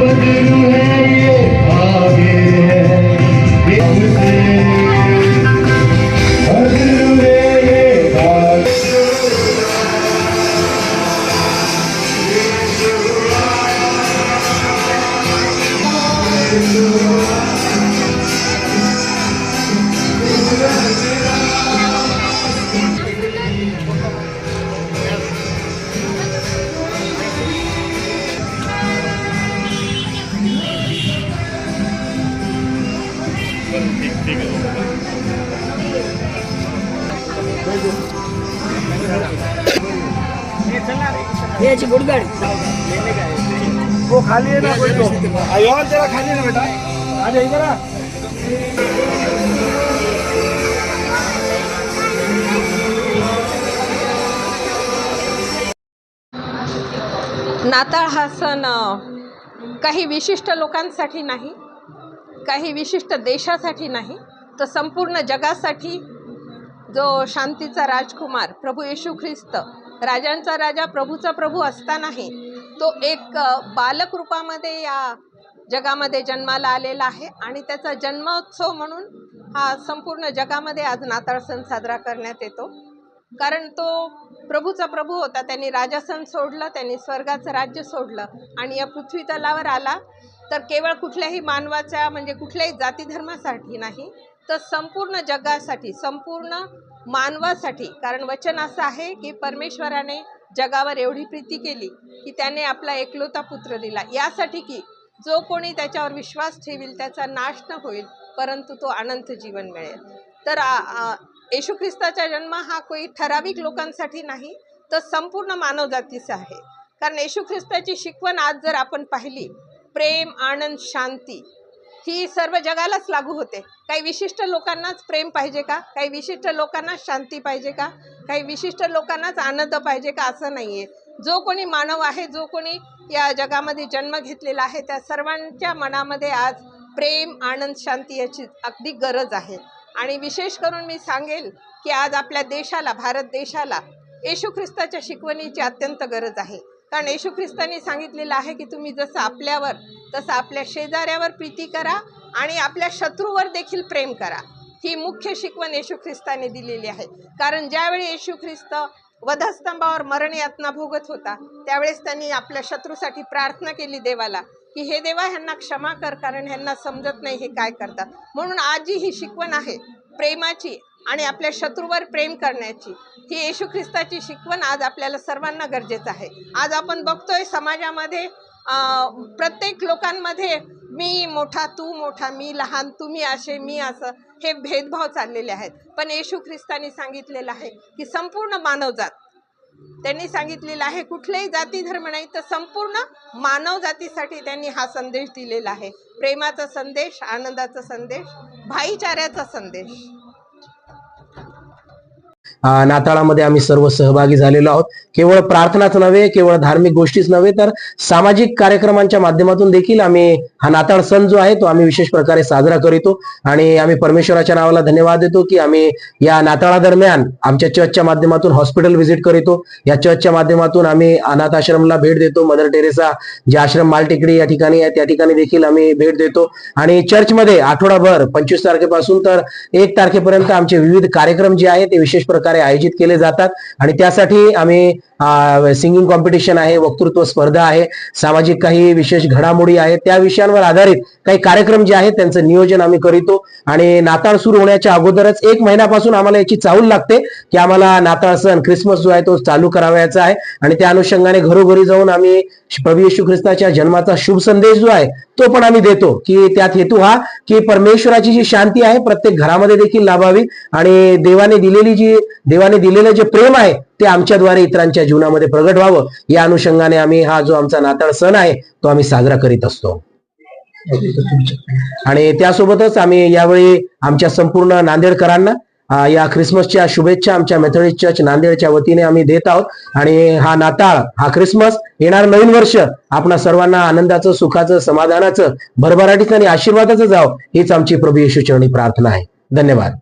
बदलू है ये आगे है याची बुडगाडी वो खाली है ना तेरा खाली है ना बेटा. आ जा इधर आ नाताळ हा सण काही विशिष्ट लोकांसाठी नाही. काही विशिष्ट देशासाठी नाही तर संपूर्ण जगासाठी जो शांतीचा राजकुमार प्रभू येशू ख्रिस्त राजांचा राजा प्रभूचा प्रभू असतानाही तो एक बालक रूपामध्ये या जगामध्ये जन्माला आलेला आहे आणि त्याचा जन्मोत्सव म्हणून हा संपूर्ण जगामध्ये आज नाताळ सण साजरा करण्यात येतो. कारण तो प्रभूचा प्रभू होता त्यांनी राजासन सोडलं त्यांनी स्वर्गाचं राज्य सोडलं आणि या पृथ्वी तलावर आला. तर केवळ कुठल्याही मानवाच्या म्हणजे कुठल्याही जाती धर्मासाठी नाही तर संपूर्ण जगासाठी संपूर्ण मानवासाठी. कारण वचन असं आहे की परमेश्वराने जगावर एवढी प्रीती केली की त्याने आपला एकलोता पुत्र दिला. यासाठी की जो कोणी त्याच्यावर विश्वास ठेवील त्याचा नाश न होईल परंतु तो अनंत जीवन मिळेल. तर येशू ख्रिस्ताचा जन्म हा कोणी ठराविक लोकांसाठी नाही तर संपूर्ण मानवजातीचा आहे. कारण येशू ख्रिस्ताची शिकवण आज जर आपण पाहिली प्रेम आनंद शांती ही सर्व जगालाच लागू होते. काही विशिष्ट लोकांनाच प्रेम पाहिजे का? काही विशिष्ट लोकांनाच शांती पाहिजे का? काही विशिष्ट लोकांनाच आनंद पाहिजे का? असं नाही आहे जो कोणी मानव आहे जो कोणी या जगामध्ये जन्म घेतलेला आहे त्या सर्वांच्या मनामध्ये आज प्रेम आनंद शांती याची अगदी गरज आहे. आणि विशेष करून मी सांगेल की आज आपल्या देशाला भारत देशाला येशू ख्रिस्ताच्या शिकवणीची अत्यंत गरज आहे. कारण येशू ख्रिस्तांनी सांगितलेलं आहे की तुम्ही जसं आपल्यावर तसं आपल्या शेजाऱ्यावर प्रीती करा आणि आपल्या शत्रूवर देखील प्रेम करा. ही मुख्य शिकवण येशू ख्रिस्ताने दिलेली आहे. कारण ज्यावेळी येशू ख्रिस्त वधस्तंभावर मरण यातना भोगत होता त्यावेळेस त्यांनी आपल्या शत्रूसाठी प्रार्थना केली देवाला की हे देवा ह्यांना क्षमा कर कारण ह्यांना समजत नाही हे काय करतात. म्हणून आजी ही शिकवण आहे. प्रेमाची आणि आपल्या शत्रूवर प्रेम करण्याची. ही येशू ख्रिस्ताची शिकवण आज आपल्याला सर्वांना गरजेचं आहे. आज आपण बघतोय समाजामध्ये प्रत्येक लोकांमध्ये मी मोठा तू मोठा मी लहान तुम्ही असे मी असं हे भेदभाव चाललेले आहेत. पण येशू ख्रिस्तानी सांगितलेलं आहे की संपूर्ण मानवजात त्यांनी सांगितलेलं आहे कुठल्याही जाती धर्म नाही तर संपूर्ण मानवजातीसाठी त्यांनी हा संदेश दिलेला आहे. प्रेमाचा संदेश आनंदाचा संदेश भाईचाऱ्याचा संदेश. नाताळामध्ये आम्ही सर्व सहभागी झालेलो आहोत. केवळ प्रार्थनाच नव्हे केवळ धार्मिक गोष्टीच नव्हे तर सामाजिक कार्यक्रमांच्या माध्यमातून देखील आम्ही हा नाताळ सण जो आहे तो आम्ही विशेष प्रकारे साजरा करीतो. आणि आम्ही परमेश्वराच्या नावाला धन्यवाद देतो की आम्ही या नाताळादरम्यान आमच्या चर्चच्या माध्यमातून हॉस्पिटल व्हिजिट करीतो. या चर्चच्या माध्यमातून आम्ही अनाथ आश्रमला भेट देतो. मदर टेरेसा जे आश्रम मालटेकडी या ठिकाणी आहे त्या ठिकाणी देखील आम्ही भेट देतो. आणि चर्चमध्ये आठवडाभर पंचवीस तारखेपासून तर एक तारखेपर्यंत आमचे विविध कार्यक्रम जे आहे ते विशेष प्रकारे आयोजित केले जातात. आणि त्यासाठी आम्ही सिंगिंग कॉम्पिटिशन आहे वक्तृत्व स्पर्धा आहे सामाजिक काही विशेष घडामोडी आहेत त्या विषयांवर आधारित काही कार्यक्रम जे आहेत त्यांचं नियोजन आम्ही करीतो. आणि नाताळ सुरू होण्याच्या अगोदरच एक महिन्यापासून आम्हाला याची चाहूल लागते की आम्हाला नाताळ सण क्रिसमस जो आहे तो चालू करावयाचा आहे. आणि त्या अनुषंगाने घरोघरी जाऊन आम्ही प्रभू येशू ख्रिस्ताच्या जन्माचा शुभ संदेश जो आहे तो पण आम्ही देतो की त्यात हेतू हा की परमेश्वराची जी शांती आहे प्रत्येक घरामध्ये देखील लाभावी. आणि देवाने दिलेली जी देवाने दिलेलं जे प्रेम आहे ते आमच्याद्वारे इतरांच्या जीवनामध्ये प्रगट व्हावं या अनुषंगाने आम्ही हा जो आमचा नाताळ सण आहे तो आम्ही साजरा करीत असतो. आणि त्यासोबतच आम्ही यावेळी आमच्या संपूर्ण नांदेडकरांना या ख्रिसमसच्या शुभेच्छा आमच्या मेथडिस्ट चर्च नांदेडच्या वतीने आम्ही देत आहोत. आणि हा नाताळ हा ख्रिसमस येणार नवीन वर्ष आपणा सर्वांना आनंदाचं सुखाचं समाधानाचं भरभराटीचं आणि आशीर्वादाचं जावं हीच आमची प्रभू येशू चरणी प्रार्थना आहे. धन्यवाद.